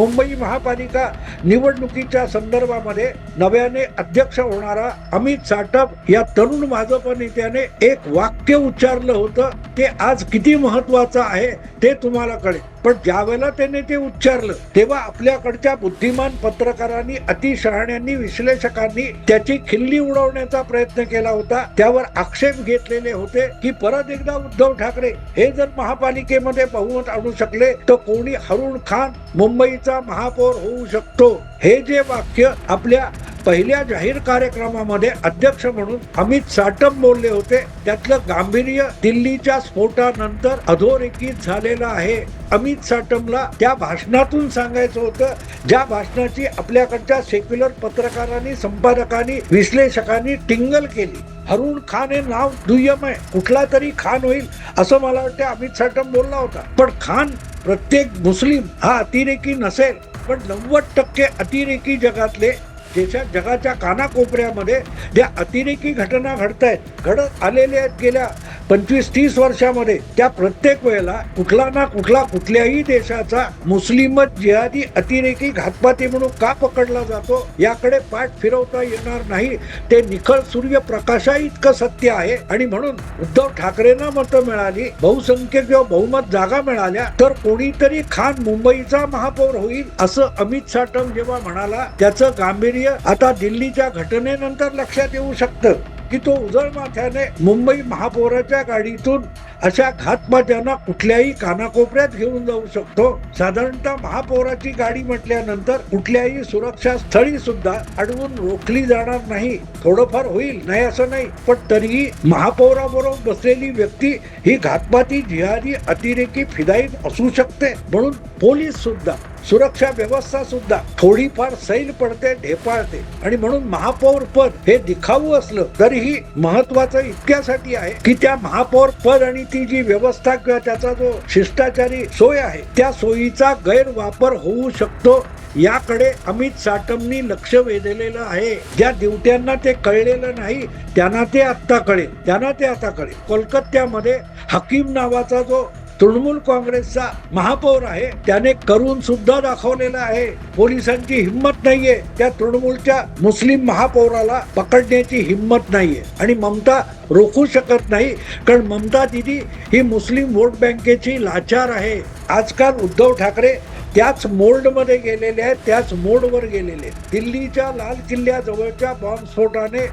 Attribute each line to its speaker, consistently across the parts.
Speaker 1: मुंबई महापालिका निवडणुकीच्या संदर्भामध्ये नव्याने अध्यक्ष होणारा अमित साटप या तरुण भाजप नेत्याने एक वाक्य उच्चारलं होतं. ते आज किती महत्वाचं आहे ते तुम्हाला कळेल. पण ज्यावेळेला त्याने ते उच्चारलं तेव्हा आपल्याकडच्या बुद्धिमान पत्रकारांनी अतिशहाण्यांनी विश्लेषकांनी त्याची खिल्ली उडवण्याचा प्रयत्न केला होता. त्यावर आक्षेप घेतलेले होते की परत एकदा उद्धव ठाकरे हे जर महापालिकेमध्ये बहुमत आणू शकले तर कोणी हरुण खान मुंबईचा महापौर होऊ शकतो. हे जे वाक्य आपल्या पहिल्या जाहीर कार्यक्रमामध्ये अध्यक्ष म्हणून अमित साटम बोलले होते. त्यातलं गांभीर्य दिल्लीच्या स्फोटानंतर अधोरेखित झालेलं आहे. अमित साटमला त्या भाषणातून सांगायचं होतं ज्या भाषणाची आपल्याकडच्या सेक्युलर पत्रकारांनी संपादकांनी विश्लेषकांनी टिंगल केली. हरुण खान हे नाव दुय्यम आहे कुठला तरी खान होईल असं मला वाटतं अमित साटम बोलला होता. पण खान प्रत्येक मुस्लिम हा अतिरेकी नसेल पण नव्वद टक्के अतिरेकी जगातले देशात जगाच्या कानाकोपऱ्यामध्ये ज्या अतिरेकी घटना घडत आहेत घडत आलेल्या आहेत गेल्या पंचवीस तीस वर्षामध्ये त्या प्रत्येक वेळेला कुठला ना कुठला कुठल्याही देशाचा मुस्लिमच जिहादी अतिरेकी घातपाती म्हणून का पकडला जातो याकडे पाठ फिरवता येणार नाही. ते निखळ सूर्यप्रकाशा इतकं सत्य आहे. आणि म्हणून उद्धव ठाकरेंना मतं मिळाली बहुसंख्य किंवा बहुमत जागा मिळाल्या तर कोणीतरी खान मुंबईचा महापौर होईल असं अमित साटम जेव्हा म्हणाला त्याचं गांभीर्य आता दिल्लीच्या घटनेनंतर लक्षात येऊ शकतं. की तो उजळ माथ्याने मुंबई महापौराच्या गाडीतून अशा घातपात्यांना कुठल्याही कानाकोपऱ्यात घेऊन जाऊ शकतो. साधारणतः महापौराची गाडी म्हटल्यानंतर कुठल्याही सुरक्षा स्थळी सुद्धा अडवून रोखली जाणार नाही. थोडंफार होईल नाही असं नाही पण तरीही महापौराबरोबर बसलेली व्यक्ती ही घातपाती जिहादी अतिरेकी फिदाईत असू शकते. म्हणून पोलीस सुद्धा सुरक्षा व्यवस्था सुद्धा थोडीफार सैल पडते ढेपाळते. आणि म्हणून महापौर पद हे दिखाऊ असलं तरीही महत्वाचं इतक्यासाठी आहे की त्या महापौर पद आणि ती जी व्यवस्था किंवा त्याचा जो शिष्टाचारी सोय आहे त्या सोयीचा गैरवापर होऊ शकतो. याकडे अमित साटमनी लक्ष वेधलेलं आहे. ज्या दिवट्यांना ते कळलेलं नाही त्यांना ते आत्ता कळेल. त्यांना ते आता कळेल. कोलकात्यामध्ये हकीम नावाचा जो तृणमूल काँग्रेसचा महापौर आहे. त्याने करून सुद्धा दाखवलेला आहे. पोलिसांची हिंमत नाहीये. त्या तृणमूलच्या मुस्लिम महापौराला पकडण्याची हिंमत नाहीये. आणि ममता रोखू शकत नाही. कारण ममता दिदी ही मुस्लिम वोट बँकेची लाचार आहे. आजकाल उद्धव ठाकरे त्याच मोल्डमध्ये गेलेले आहेत त्याच मोडवर गेलेले आहेत. दिल्लीच्या लाल किल्ल्याजवळच्या बॉम्बस्फोटाने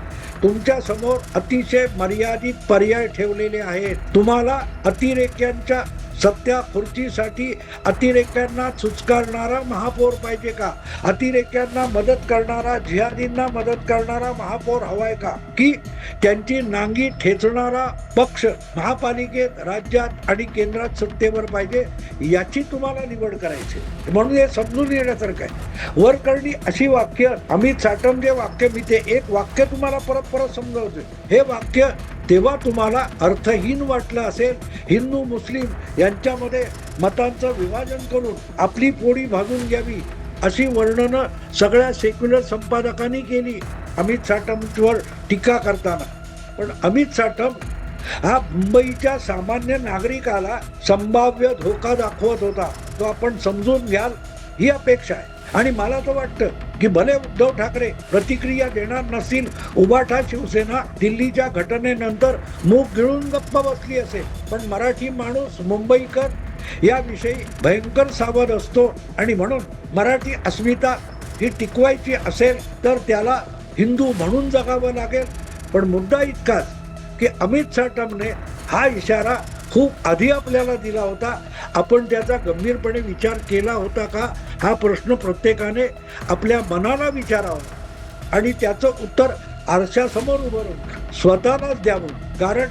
Speaker 1: तुमच्यासमोर अतिशय मर्यादित पर्याय ठेवलेले आहेत. तुम्हाला अतिरेक्यांच्या सत्या खुर्चीसाठी अतिरेक्यांना चुचकारणारा महापौर पाहिजे का? अतिरेक्यांना मदत करणारा जिहादींना मदत करणारा महापौर हवाय का? की त्यांची नांगी ठेचणारा पक्ष महापालिकेत राज्यात आणि केंद्रात सत्तेवर पाहिजे याची तुम्हाला निवड करायची. म्हणून हे समजून येण्यासारखं आहे. वरकरणी अशी वाक्य अमित साटम जे वाक्य मी ते एक वाक्य तुम्हाला परत परत समजावते हे वाक्य तेव्हा तुम्हाला अर्थहीन वाटलं असेल. हिंदू मुस्लिम यांच्यामध्ये मतांचं विभाजन करून आपली पोळी भागून घ्यावी अशी वर्णनं सगळ्या सेक्युलर संपादकांनी केली. अमित साटमवर टीका करताना. पण अमित साटम हा मुंबईच्या सामान्य नागरिकाला संभाव्य धोका दाखवत होता. तो आपण समजून घ्याल ही अपेक्षा आहे. आणि मला तर वाटतं की भले उद्धव ठाकरे प्रतिक्रिया देणार नसतील उबाठा शिवसेना दिल्लीच्या घटनेनंतर मूग गिळून गप्प बसली असेल. पण मराठी माणूस मुंबईकर याविषयी भयंकर सावध असतो आणि म्हणून मराठी अस्मिता ही टिकवायची असेल तर त्याला हिंदू म्हणून जगावं लागेल. पण मुद्दा इतकाच की अमित साटमने हा इशारा खूप आधी आपल्याला दिला होता. आपण त्याचा गंभीरपणे विचार केला होता का? हा प्रश्न प्रत्येकाने आपल्या मनाला विचारावा. आणि त्याचं उत्तर आरशासमोर उभारून स्वतःलाच द्यावं. कारण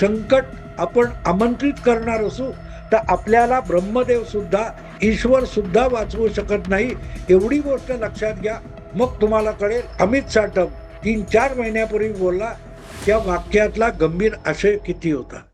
Speaker 1: संकट आपण आमंत्रित करणार असू तर आपल्याला ब्रह्मदेव सुद्धा ईश्वर सुद्धा वाचवू शकत नाही. एवढी गोष्ट लक्षात घ्या. मग तुम्हाला कळेल अमित साटम तीन चार महिन्यापूर्वी बोलला त्या वाक्यातला गंभीर आशय किती होता?